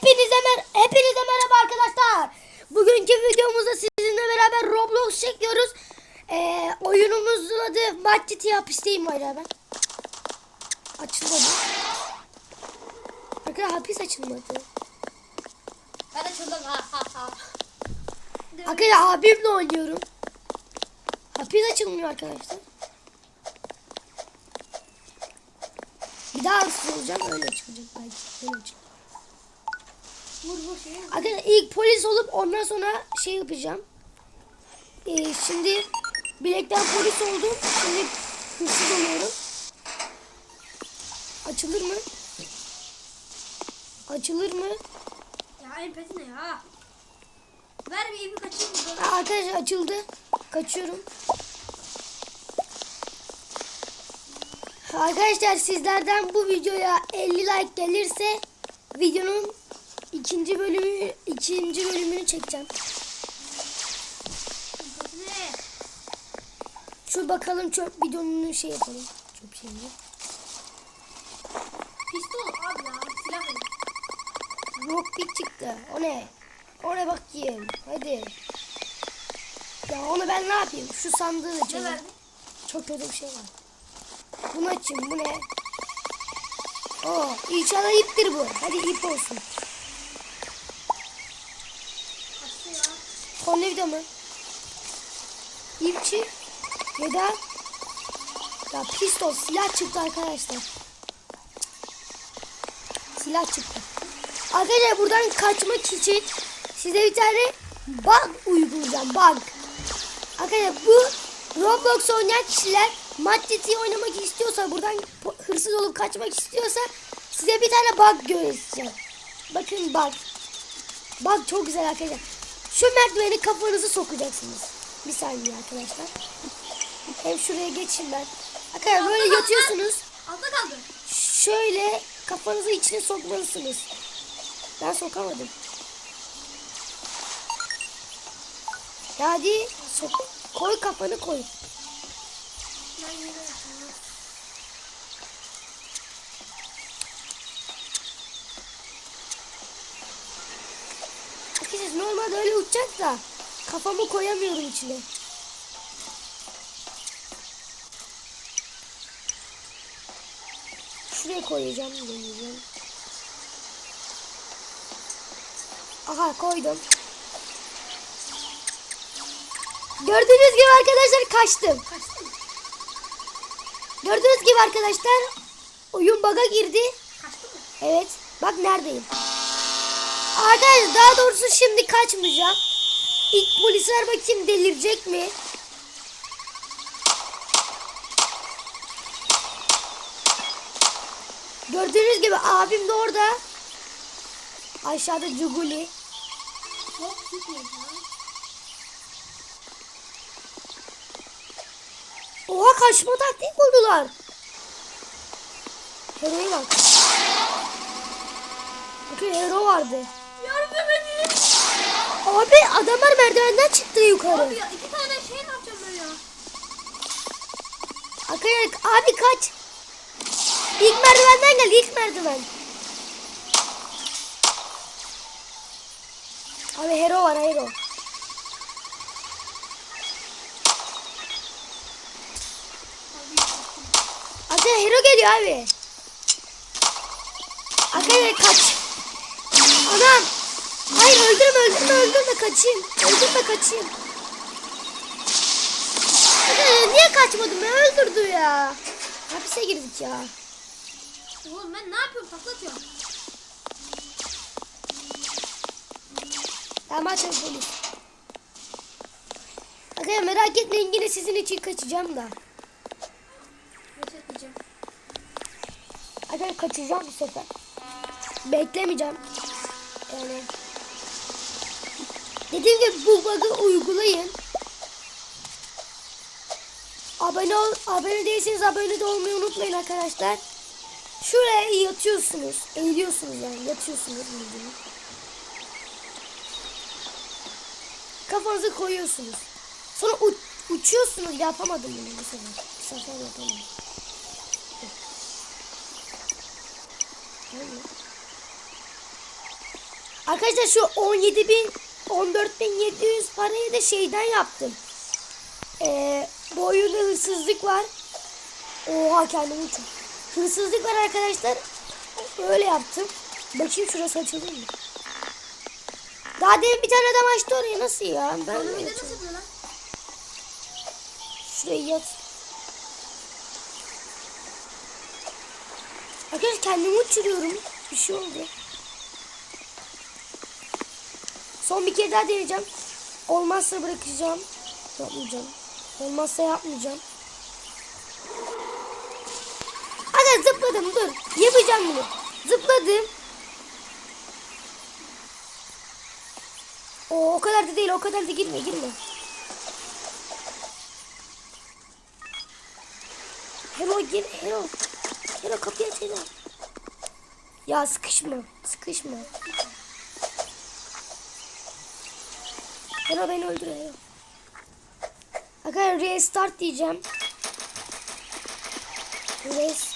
Hepinize mer hepinize merhaba arkadaşlar. Bugünkü videomuzda sizinle beraber Roblox çekiyoruz. Ee, oyunumuzun adı Maççıtı hapisteyim ben. Açılmadı. Arkadaşlar hapis açılmadı. Ben açıldım ha ha ha. Arkadaşlar abimle oynuyorum. Hapis açılmıyor arkadaşlar. Bir daha olacağım öyle çıkacak belki. Öyle çıkacak. Vur vur şey. Arkadaşlar ilk polis olup ondan sonra şey yapacağım. Ee, şimdi bilekten polis oldum. Şimdi hırsız oluyorum. Açılır mı? Açılır mı? Ya empati ne ya? Ver bir ipi kaçayım? Aa, arkadaşlar açıldı. Kaçıyorum. Arkadaşlar sizlerden bu videoya 50 like gelirse videonun ikinci bölümü ikinci bölümünü çekeceğim. Şu bakalım çöp bidonunu şey yapalım. Çöp şeyini. Pistol abi ya. Silah verin. Rockpick çıktı. O ne? O ne bakayım. Hadi. Ya onu ben ne yapayım? Şu sandığı verdi? Çok kötü bir şey var. Bunu açayım. Bu ne? Oo, inşallah iptir bu. Hadi ip olsun. Açtı ya. Tornavida mı? İpçi. Ya da ya pistol silah çıktı arkadaşlar. Silah çıktı. Arkadaşlar buradan kaçmak için size bir tane bug uygulayacağım. Bug. Arkadaşlar bu Roblox oynayan kişiler Maddeti oynamak istiyorsa buradan hırsız olup kaçmak istiyorsa size bir tane bug göstereceğim. Bakın bug. Bug çok güzel arkadaşlar. Şu merdiveni kafanızı sokacaksınız. Bir saniye arkadaşlar. Hem şuraya geçeyim ben. Arkadaşlar böyle yatıyorsunuz. Altta kaldı. Şöyle kafanızı içine sokmalısınız. Ben sokamadım. Ya Hadi sok. Koy kafanı koy. Ben yine açıldım. Arkadaşlar normalde öyle uçacak da kafamı koyamıyorum içine. Şuraya koyacağım deneyeceğim. Aha koydum. Gördüğünüz gibi arkadaşlar kaçtım. Gördüğünüz gibi arkadaşlar oyun baga girdi. Evet. Bak neredeyim. Arkadaşlar daha doğrusu şimdi kaçmayacağım. İlk polisler bakayım delirecek mi? Gördüğünüz gibi abim de orada. Aşağıda Cuguli. Oha kaçma taktiği buldular. Hero'ya bak. Bakın hero vardı. Yardım edin. Abi adamlar merdivenden çıktı yukarı. Abi ya iki tane şey ne yapacağım ben ya? Arkadaşlar abi kaç. İlk merdivenden gel ilk merdiven. Abi hero var hero. Abi Arkadaşlar hero geliyor abi. Arkadaşlar kaç. Anam. Hayır öldürme öldürme öldürme kaçayım. Öldürme kaçayım. Arkadaşlar niye kaçmadım ya öldürdü ya. Hapise girdik ya. Oğlum ben ne yapıyorum? Takla atıyorum. Tamam açalım polis. Arkadaşlar merak etmeyin yine sizin için kaçacağım da. Diyeceğim. Arkadaşlar kaçacağım bu sefer. Beklemeyeceğim. Yani. Dediğim gibi bu bug'ı uygulayın. Abone ol, abone değilseniz abone de olmayı unutmayın arkadaşlar. Şuraya yatıyorsunuz. Eğiliyorsunuz yani yatıyorsunuz bildiğiniz. Kafanızı koyuyorsunuz. Sonra u- uçuyorsunuz. Yapamadım bunu bu sefer. Bu sefer yapamadım. Arkadaşlar şu 17 bin 14.700 parayı da şeyden yaptım. Ee, bu oyunda hırsızlık var. Oha kendimi çok. Hırsızlık var arkadaşlar. Öyle yaptım. Bakayım şurası açılır mı? Daha demin bir tane adam açtı orayı nasıl ya? Ben Onu bir? Şuraya yat. Arkadaşlar kendimi uçuruyorum. Bir şey oldu. Son bir kere daha deneyeceğim. Olmazsa bırakacağım. Yapmayacağım. Olmazsa yapmayacağım. Hadi zıpladım dur. Yapacağım bunu. Zıpladım. O, o kadar da değil o kadar da girme girme. Hello gir Hello. Hello kapıyı aç Hello. Ya sıkışma. Sıkışma. Hello beni öldür Hello. Arkadaşlar restart diyeceğim. Res.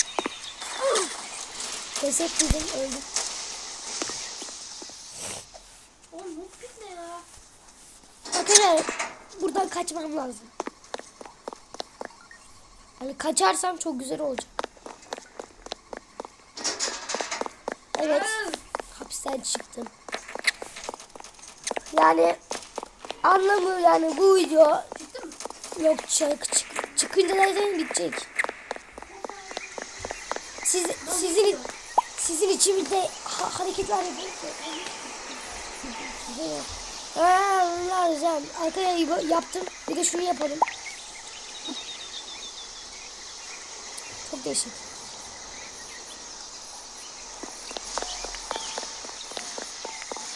Reset dedim öldüm. Oğlum bu ne ya? Arkadaşlar buradan kaçmam lazım. Hani kaçarsam çok güzel olacak. Evet. Hapisten çıktım. Yani anlamı yani bu video yok çık, çık, çıkınca zaten bitecek. Siz, sizin sizin için bir de ha- hareketler yapayım. Aa, Allah güzel. Arkaya yaptım. Bir de şunu yapalım. Çok değişik.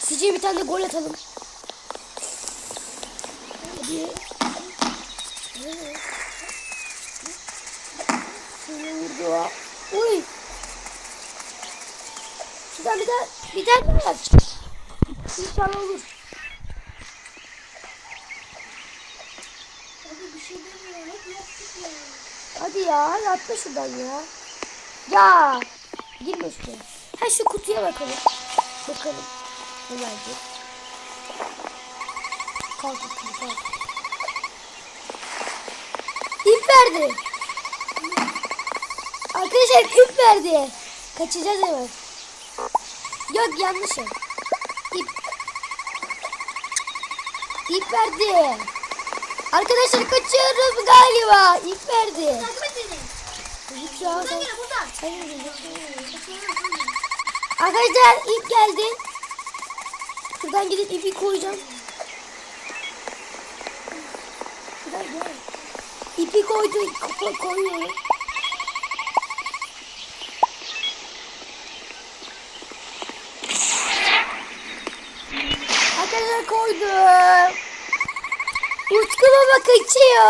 Sizce bir tane de gol atalım. Hadi. Şöyle vurdu. Uy. Şuradan bir daha bir daha yap. İnşallah olur. Abi bir şey demiyor. Hep yaptık ya. Hadi ya yatma şuradan ya. Ya. Girme şuraya. Ha şu kutuya bakalım. Bakalım. Ne verdi? Kalk kalk kalk. İp verdi. Arkadaşlar ip verdi. Kaçacağız hemen. Yok yanlış yap. İp. İp verdi. Arkadaşlar kaçıyoruz galiba. İp verdi. Buradan gel buradan. Arkadaşlar ip geldi. Şuradan gidip ipi koyacağım. Şuradan gel. İpi koydu, ko- koyuyorum. Arkadaşlar koydum. Utku baba kaçıyor.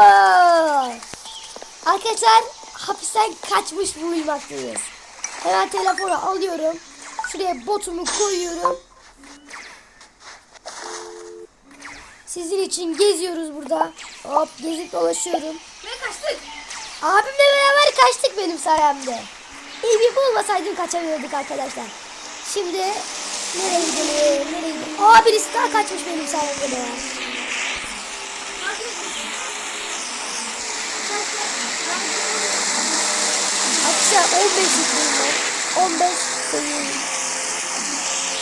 Arkadaşlar hapisten kaçmış bulunmaktayız. Hemen telefonu alıyorum. Şuraya botumu koyuyorum. Sizin için geziyoruz burada. Hop gezip dolaşıyorum. Ve kaçtık. Abimle beraber kaçtık benim sayemde. Evi bulmasaydım kaçamıyorduk arkadaşlar. Şimdi nereye gidelim? Nereye gidelim? Aa birisi kaçmış benim sayemde be. Arkadaşlar 15 yüklüyüm ben. 15 sayıyorum.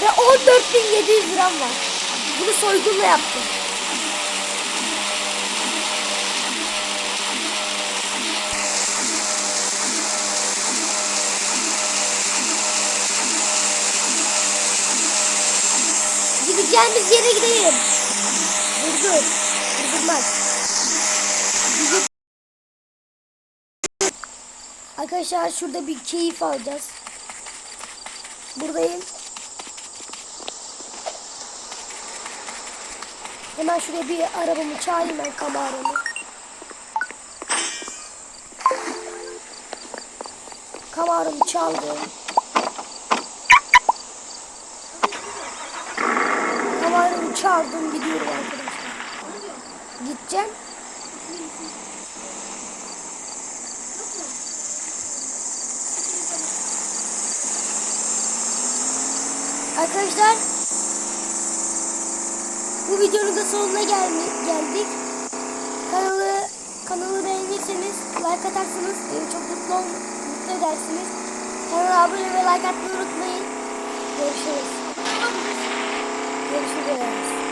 Ve 14.700 liram var. Bunu soygunla yaptım. Gideceğimiz yere gidelim. Dur dur. Durdurmaz. Bizi Arkadaşlar şurada bir keyif alacağız. Buradayım. Hemen şuraya bir arabamı çağırayım ben Camaro'mu. Camaro'mu çaldım. Çağırdım gidiyorum arkadaşlar. Gideceğim. Arkadaşlar Bu videonun da sonuna gelmi- geldik. Kanalı kanalı beğenirseniz like atarsanız beni çok mutlu, mutlu edersiniz. Kanala abone ve like atmayı unutmayın. Görüşürüz. Görüşürüz.